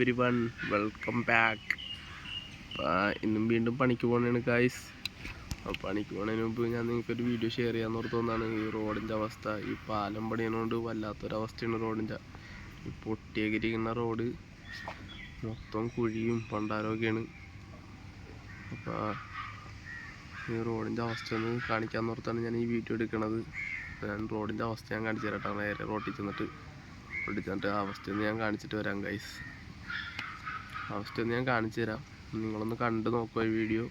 Every one welcome back ഇന്നും വീണ്ടും പണിക്ക് പോകണേണ് ഗായ്സ് പണിക്ക് പോകണതിന് മുമ്പ് ഞാൻ നിങ്ങൾക്കൊരു വീഡിയോ ഷെയർ ചെയ്യാൻ ഓർത്തോന്നാണ് ഈ റോഡിന്റെ അവസ്ഥ ഈ പാലം പണിയതുകൊണ്ട് വല്ലാത്തൊരവസ്ഥയാണ് റോഡിന്റെ ഈ പൊട്ടിയകിരിക്കുന്ന റോഡ് മൊത്തം കുഴിയും പണ്ടാരമൊക്കെയാണ്. അപ്പോൾ ഈ റോഡിന്റെ അവസ്ഥ ഒന്ന് കാണിക്കാൻ ഓർത്താണ് ഞാൻ ഈ വീഡിയോ എടുക്കണത്. ഞാൻ റോഡിന്റെ അവസ്ഥ ഞാൻ കാണിച്ചു തരട്ടെ നേരെ റോട്ടിൽ ചെന്നിട്ട്. റോട്ടിൽ ചെന്നിട്ട് ആ അവസ്ഥയൊന്ന് ഞാൻ കാണിച്ചിട്ട് വരാം ഗൈസ് അവസ്ഥയൊന്ന് ഞാൻ കാണിച്ചു തരാം. നിങ്ങളൊന്ന് കണ്ടു നോക്കുക ഈ വീഡിയോ.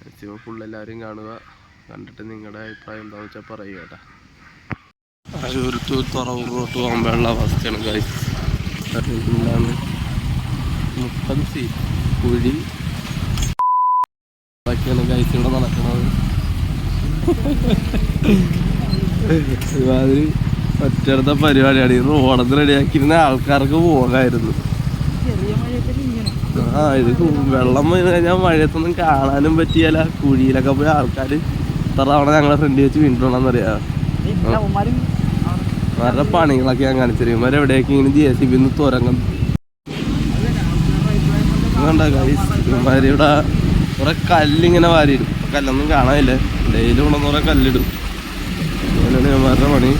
മാക്സിമം ഫുൾ എല്ലാവരും കാണുക. കണ്ടിട്ട് നിങ്ങളുടെ അഭിപ്രായം എന്താണെന്ന് വെച്ചാൽ പറയുക കേട്ടോ. ടു തുറവൂറോട്ട് പോകുമ്പോഴുള്ള അവസ്ഥയാണ് ഗൈസ് മുപ്പത് സീറ്റ് കുഴി. ബാക്കിയാണ് ഗൈസ് നടക്കുന്നത്. ഒരുമാതിരി ഒറ്റടുത്ത പരിപാടിയാണ്. ഈ റോഡത്ത് റെഡിയാക്കിയിരുന്ന ആൾക്കാർക്ക് പോകാമായിരുന്നു ആ ഇത് വെള്ളം വീണ് കഴിഞ്ഞാൽ മഴയത്തൊന്നും കാണാനും പറ്റിയല്ല. കുഴിയിലൊക്കെ പോയി ആൾക്കാർ ഇത്ര തവണ ഞങ്ങളെ ഫ്രണ്ട് വെച്ച് വീണിട്ടുണ്ടെന്നറിയാം? അവരുടെ പണികളൊക്കെ ഞാൻ കാണിച്ചു ഇവരെ എവിടെയൊക്കെ ഇങ്ങനെ ജെ സി ബിന്ന് ഇവന്മാര് ഇവിടെ കുറെ കല്ലിങ്ങനെ വാരിയിടും. കല്ലൊന്നും കാണാനില്ല. ഡെയിലി കൊണ്ടുവന്ന് കുറെ കല്ലിടും. അങ്ങനെയാണ് ഇവന്മാരുടെ പണി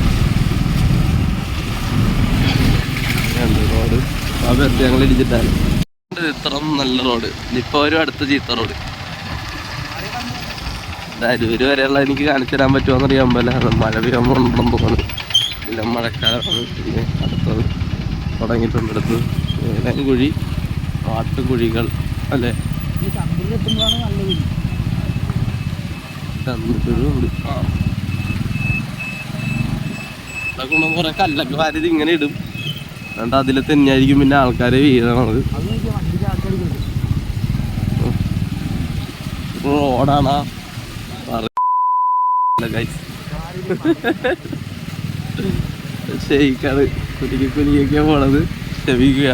രണ്ട് റോഡ് വെറുതെ ഞങ്ങൾ ഇടിച്ചിട്ടാണ്. ഇത്ര നല്ല റോഡ് ഇപ്പൊ ഒരു അടുത്ത ചീത്ത റോഡ് അരൂര് വരെയുള്ള എനിക്ക് കാണിച്ചു തരാൻ പറ്റുമോന്ന് അറിയാൻ പോലെ മഴ പെയ്യാൻ പോകണം തോന്നുന്നു. പിന്നെ മഴക്കാലമാണ് പിന്നെ അടുത്തത് തുടങ്ങിയിട്ടുണ്ട് അടുത്ത്. ഏലം കുഴി പാട്ടുകുഴികൾ അല്ലേ? കൊണ്ടുവന്ന് കുറെ കല്ലൊക്കെ വാരിത് ഇങ്ങനെ ഇടും. എന്നിട്ട് അതിൽ തന്നെയായിരിക്കും പിന്നെ ആൾക്കാരെ വീഴണത്. റോഡാണ്. ഷെയ്ക്കാണ്. കുലിക്ക് കുലിക്കൊക്കെ പോണത്. ക്ഷമിക്കുക.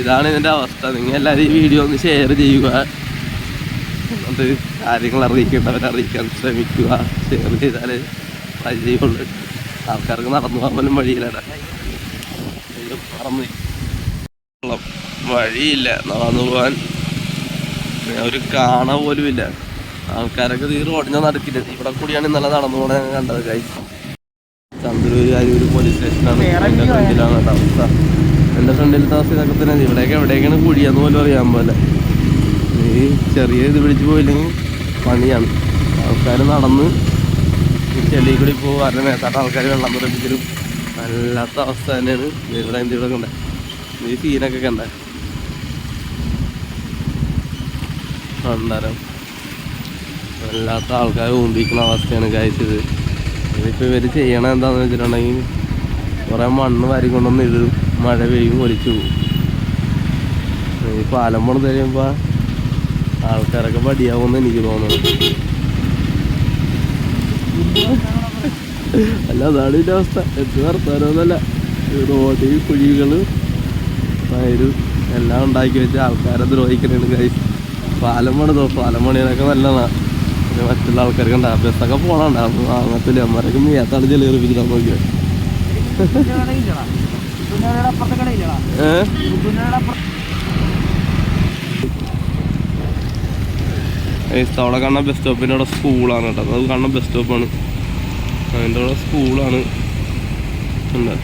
ഇതാണ് ഇതിന്റെ അവസ്ഥ. നിങ്ങൾ എല്ലാവരും ഈ വീഡിയോ ഒന്ന് ഷെയർ ചെയ്യുക. അത് കാര്യങ്ങൾ അറിയിക്കേണ്ടവരെ അറിയിക്കാൻ ശ്രമിക്കുക. ഷെയർ ചെയ്താലേ പരിചയമുള്ളൂ. ആൾക്കാർക്ക് നടന്നു പോകാൻ പോലും പറന്നു. വഴിയില്ല നടന്നു പോകാൻ. ഒരു കാണ പോലും ഇല്ല. ആൾക്കാരൊക്കെ ഈ റോഡിനെ നടക്കില്ല ഇവിടെ കൂടിയാണ് ഇന്നലെ നടന്നു പോണ കണ്ടത് കൈ ചന്ദ്രൂര് അരൂര് പോലീസ് സ്റ്റേഷനാണ് എന്റെ ഫ്രണ്ടിലാണ് അവസ്ഥ. എന്റെ ഫ്രണ്ടിലത്തെ അവസ്ഥ ഇതൊക്കെ തന്നെ ഇവിടെയൊക്കെ എവിടെയൊക്കെയാണ് കുഴിയെന്ന് പോലും അറിയാൻ പോലെ ഈ ചെറിയ ഇത് പിടിച്ചു പോയില്ലെങ്കിൽ പണിയാണ്. ആൾക്കാർ നടന്ന് ഈ ചെളിയിൽ കൂടി പോകാറുണ്ട് മേത്താട്ട് ആൾക്കാർ വെള്ളം തുറപ്പിക്കലും വല്ലാത്ത അവസ്ഥ തന്നെയാണ്. ഇവിടെ എന്തെങ്കിലും കണ്ടേ? ഈ സീനൊക്കെ കണ്ടേ? അന്നേരം വല്ലാത്ത ആൾക്കാർ ഊന്തിക്കുന്ന അവസ്ഥയാണ് കഴിച്ചത് ഇതിപ്പോൾ ഇവർ ചെയ്യണ എന്താണെന്ന് വെച്ചിട്ടുണ്ടെങ്കിൽ കുറേ മണ്ണ് വാരി കൊണ്ടൊന്ന് ഇടും. മഴ പെയ്യും ഒലിച്ചു പോകും ഈ പാലം പണിത് കഴിയുമ്പോൾ ആൾക്കാരൊക്കെ പടിയാവുമെന്ന് എനിക്ക് തോന്നുന്നു. അല്ല അതാണ് ഇതിന്റെ അവസ്ഥ. എന്ത് വർത്താനമൊന്നുമല്ല റോഡ് കുഴികൾ വയലും എല്ലാം ഉണ്ടാക്കി വെച്ച് ആൾക്കാരെ ദ്രോഹിക്കണേണ് കൈ പാലം പണിതോ? പാലം പണിയതൊക്കെ നല്ലതാണ് പിന്നെ മറ്റുള്ള ആൾക്കാർക്ക് ഉണ്ടാ ബസ്സൊക്കെ അപ്പം അങ്ങനത്തെ അമ്മമാരൊക്കെ മീയാത്താണ് ചെളി എറിപ്പിച്ചിട്ടാ നോക്കിയത് ഏഹ് അവിടെ കാണുന്ന ബസ് സ്റ്റോപ്പിന്റെ അവിടെ സ്കൂളാണ് കേട്ടോ. അത് കാണുന്ന ബസ് സ്റ്റോപ്പാണ് അതിന്റെ അവിടെ സ്കൂളാണ് ഉണ്ട്.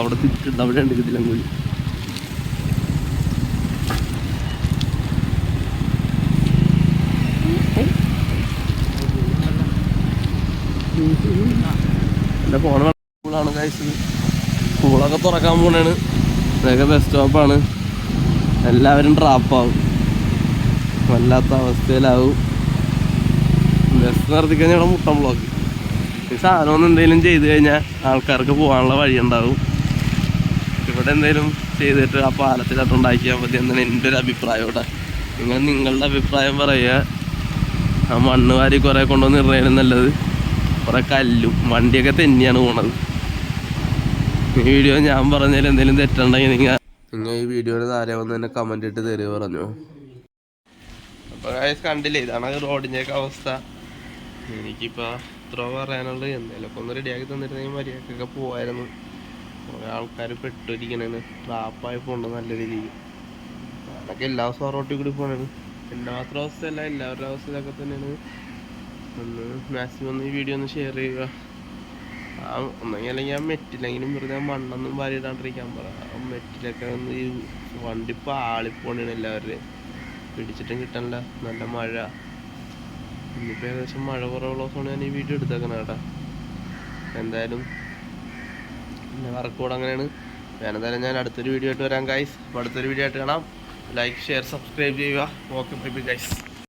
അവിടെ തിരിച്ചിട്ട് അവിടെ ഉണ്ട് ഇതിലും കൂടി? എന്റെ ഫോൺ സ്കൂളാണ് കഴിച്ചത് സ്കൂളൊക്കെ തുറക്കാൻ പോണാണ്. ഇതൊക്കെ ബസ് സ്റ്റോപ്പാണ് എല്ലാവരും ഡ്രാപ്പാവും വല്ലാത്ത അവസ്ഥയിലാവും. ബസ് നിർത്തിക്കഴിഞ്ഞാൽ ഇവിടെ മുട്ടം ബ്ലോക്ക് ഈ സാധനം ഒന്നും എന്തെങ്കിലും ചെയ്ത് കഴിഞ്ഞാൽ ആൾക്കാർക്ക് പോകാനുള്ള വഴി ഉണ്ടാവും. ഇവിടെ എന്തെങ്കിലും ചെയ്തിട്ട് ആ പാലത്തിലോട്ട് ഉണ്ടാക്കിയാൽ മതി എന്നാണ് എന്റെ ഒരു അഭിപ്രായം ഇവിടെ. നിങ്ങൾ നിങ്ങളുടെ അഭിപ്രായം പറയുക. ആ മണ്ണ് വാരി കുറേ കൊണ്ടുവന്ന് ഇടുന്നതിനും നല്ലത്. കുറേ കല്ലും വണ്ടിയൊക്കെ തന്നെയാണ് പോണത്. ഈ വീഡിയോ ഞാൻ പറഞ്ഞതിൽ എന്തെങ്കിലും തെറ്റുണ്ടെങ്കിൽ നിങ്ങൾ നിങ്ങൾ ഈ വീഡിയോയുടെ താഴെ വന്ന് തന്നെ കമന്റ് ഇട്ട് തരുക പറഞ്ഞു? അപ്പോൾ കണ്ടില്ലേ ഇതാണ് റോഡിന്റെ ഒക്കെ അവസ്ഥ. എനിക്കിപ്പോൾ ഇത്ര പറയാനുള്ളത് എന്തെങ്കിലുമൊക്കെ ഒന്ന് റെഡിയാക്കി തന്നിരുന്നെങ്കിൽ മര്യാദക്കൊക്കെ പോവായിരുന്നു. കുറേ ആൾക്കാർ പെട്ടിരിക്കണേന്ന് ട്രാപ്പായി പോകണ്ട നല്ല രീതിയിൽ. അതൊക്കെ എല്ലാ ദിവസവും റോട്ടിൽ കൂടി പോകണേന്ന് എന്റെ മാത്രം അവസ്ഥയല്ല എല്ലാവരുടെ അവസ്ഥയിലൊക്കെ തന്നെയാണ്. ഒന്ന് മാക്സിമം ഒന്ന് ഈ വീഡിയോ ഒന്ന് ഷെയർ ചെയ്യുക. ഒന്നെങ്കിൽ അല്ലെങ്കിൽ ആ മെറ്റിലെങ്കിലും വെറുതെ മണ്ണൊന്നും വാരിയിടാണ്ടിരിക്കാൻ പറ. ആ മെറ്റിലൊക്കെ ഒന്ന് ഈ വണ്ടി പാളിപ്പോണാണ് എല്ലാവരുടെയും പിടിച്ചിട്ടും കിട്ടണില്ല. നല്ല മഴ. ഇന്നിപ്പോൾ ഏകദേശം മഴ കുറവുള്ള ദിവസമാണ് ഞാൻ ഈ വീഡിയോ എടുത്തേക്കണ കേട്ടാ. എന്തായാലും പിന്നെ വർക്കോട് കൂടെ അങ്ങനെയാണ്. ഞാൻ എന്തായാലും ഞാൻ അടുത്തൊരു വീഡിയോ ആയിട്ട് വരാം ഗൈസ് അടുത്തൊരു വീഡിയോ ആയിട്ട് കാണാം. ലൈക്ക് ഷെയർ സബ്സ്ക്രൈബ് ചെയ്യുക. Okay bye bye guys